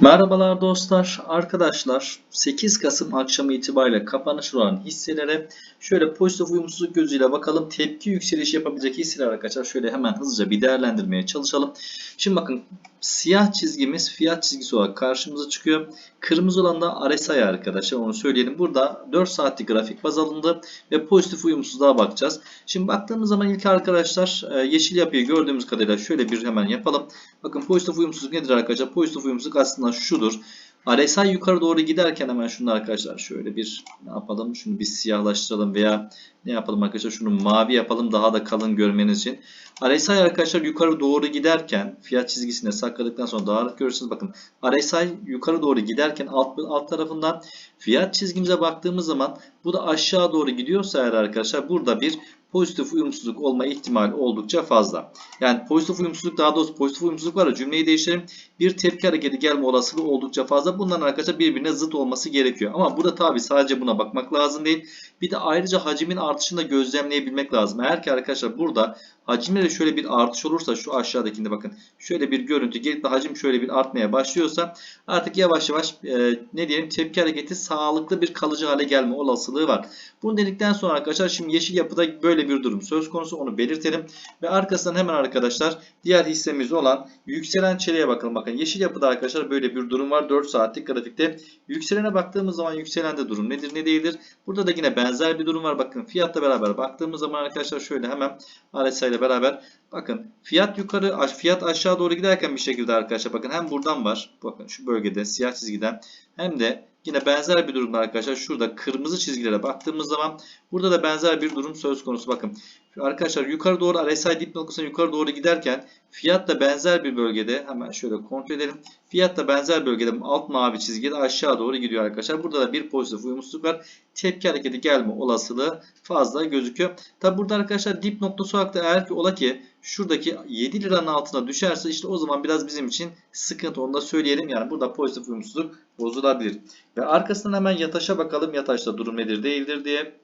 Merhabalar dostlar, arkadaşlar. 8 Kasım akşamı itibariyle kapanış olan hisselere şöyle pozitif uyumsuzluk gözüyle bakalım. Tepki yükseliş yapabilecek hisseler arkadaşlar şöyle hemen hızlıca bir değerlendirmeye çalışalım. Şimdi bakın siyah çizgimiz fiyat çizgisi olarak karşımıza çıkıyor. Kırmızı olan da RSI arkadaşlar onu söyleyelim. Burada 4 saatlik grafik baz alındı ve pozitif uyumsuzluğa bakacağız. Şimdi baktığımız zaman ilk arkadaşlar e, yeşil yapıyı gördüğümüz kadarıyla şöyle bir hemen yapalım. Bakın pozitif uyumsuzluk nedir arkadaşlar? Pozitif uyumsuzluk aslında şudur. RSI yukarı doğru giderken hemen şunu arkadaşlar şöyle bir ne yapalım? Şunu bir siyahlaştıralım veya ne yapalım arkadaşlar? Şunu mavi yapalım daha da kalın görmeniz için. RSI arkadaşlar yukarı doğru giderken fiyat çizgisine sakladıktan sonra daha görürsünüz. Bakın RSI yukarı doğru giderken alt, alt tarafından fiyat çizgimize baktığımız zaman bu da aşağı doğru gidiyorsa eğer arkadaşlar burada bir pozitif uyumsuzluk olma ihtimali oldukça fazla. Yani pozitif uyumsuzluk daha doğrusu pozitif uyumsuzluk var cümleyi değiştirelim. Bir tepki hareketi gelme olasılığı oldukça fazla. Bunların arkadaşlar birbirine zıt olması gerekiyor. Ama burada tabi sadece buna bakmak lazım değil. Bir de ayrıca hacimin artışını da gözlemleyebilmek lazım. Eğer ki arkadaşlar burada hacimde de şöyle bir artış olursa şu aşağıdakinde bakın şöyle bir görüntü gelip de hacim şöyle bir artmaya başlıyorsa artık yavaş yavaş e, ne diyelim tepki hareketi sağlıklı bir kalıcı hale gelme olasılığı var. Bunu dedikten sonra arkadaşlar şimdi yeşil yapıda böyle bir durum söz konusu onu belirtelim. Ve arkasından hemen arkadaşlar diğer hissemiz olan yükselen çeleğe bakalım. Bakın yeşil yapıda arkadaşlar böyle bir durum var 4 saatlik grafikte. Yükselene baktığımız zaman yükselende durum nedir ne değildir? Burada da yine benzer bir durum var. Bakın fiyatla beraber baktığımız zaman arkadaşlar şöyle hemen RSI ile beraber bakın fiyat yukarı fiyat aşağı doğru giderken bir şekilde arkadaşlar bakın hem buradan var bakın şu bölgede siyah çizgiden hem de Yine benzer bir durumda arkadaşlar şurada kırmızı çizgilere baktığımız zaman burada da benzer bir durum söz konusu. Bakın arkadaşlar yukarı doğru RSI dip noktasına yukarı doğru giderken fiyat da benzer bir bölgede hemen şöyle kontrol edelim. Fiyat da benzer bölgede alt mavi çizgide aşağı doğru gidiyor arkadaşlar. Burada da bir pozitif uyumsuzluk var. Tepki hareketi gelme olasılığı fazla gözüküyor. Tabi burada arkadaşlar dip noktası olarak da eğer ki ola ki şuradaki 7 liranın altına düşerse işte o zaman biraz bizim için sıkıntı onu da söyleyelim. Yani burada pozitif uyumsuzluk bozulabilir. Ve arkasından hemen yataşa bakalım. Yataşta durum nedir değildir diye.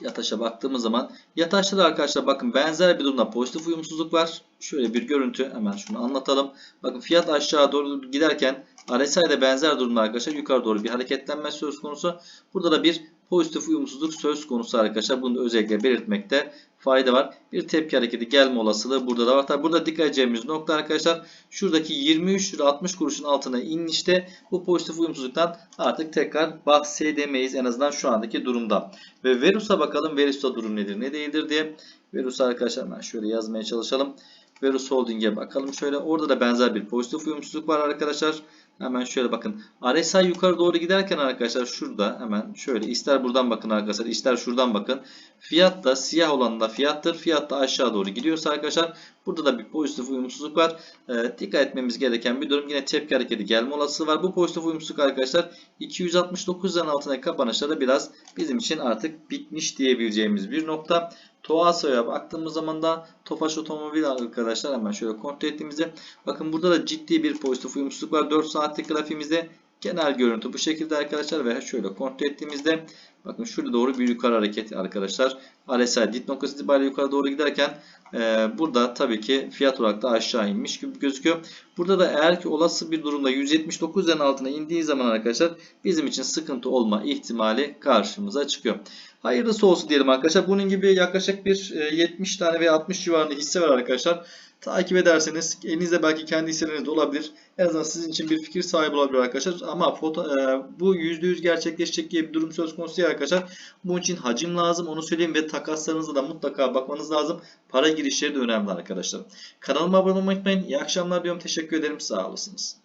Yataşa baktığımız zaman yataşta da arkadaşlar bakın benzer bir durumda pozitif uyumsuzluk var. Şöyle bir görüntü hemen şunu anlatalım. Bakın fiyat aşağı doğru giderken RSI'de benzer durumda arkadaşlar yukarı doğru bir hareketlenme söz konusu. Burada da bir pozitif uyumsuzluk söz konusu arkadaşlar. Bunu da özellikle belirtmekte fayda var. Bir tepki hareketi gelme olasılığı burada da var. Tabi burada dikkat edeceğimiz nokta arkadaşlar şuradaki 23 lira 60 kuruşun altına inişte bu pozitif uyumsuzluktan artık tekrar bahsedemeyiz en azından şu andaki durumda. Ve Verus'a bakalım. Verus'ta durum nedir ne değildir diye. Verus arkadaşlar ben şöyle yazmaya çalışalım. Verus Holding'e bakalım. Şöyle orada da benzer bir pozitif uyumsuzluk var arkadaşlar. Hemen şöyle bakın. RSI yukarı doğru giderken arkadaşlar şurada hemen şöyle ister buradan bakın arkadaşlar ister şuradan bakın. Fiyat da siyah olan da fiyattır. Fiyat da aşağı doğru gidiyorsa arkadaşlar burada da bir pozitif uyumsuzluk var. Ee, dikkat etmemiz gereken bir durum. Yine tepki hareketi gelme olasılığı var. Bu pozitif uyumsuzluk arkadaşlar 269'ların altındaki kapanışlarda biraz bizim için artık bitmiş diyebileceğimiz bir nokta. Toasa'ya baktığımız zaman da Tofaş Otomobil arkadaşlar hemen şöyle kontrol ettiğimizde bakın burada da ciddi bir pozitif uyumsuzluk var. 4 saatlik grafiğimizde genel görüntü bu şekilde arkadaşlar ve şöyle kontrol ettiğimizde bakın şurada doğru bir yukarı hareket arkadaşlar. RSI dip noktası itibariyle yukarı doğru giderken e, burada tabii ki fiyat olarak da aşağı inmiş gibi gözüküyor. Burada da eğer ki olası bir durumda 179'ların altına indiği zaman arkadaşlar bizim için sıkıntı olma ihtimali karşımıza çıkıyor. Hayırlısı olsun diyelim arkadaşlar. Bunun gibi yaklaşık bir 70 tane veya 60 civarında hisse var arkadaşlar. Takip ederseniz elinizde belki kendi hisseleriniz de olabilir. En azından sizin için bir fikir sahibi olabilir arkadaşlar. Ama foto, e, bu %100 gerçekleşecek diye bir durum söz konusu değil arkadaşlar. Bunun için hacim lazım onu söyleyeyim ve takaslarınıza da mutlaka bakmanız lazım. Para girişleri de önemli arkadaşlar. Kanalıma abone olmayı unutmayın. İyi akşamlar diyorum. Teşekkür ederim. Sağ olasınız.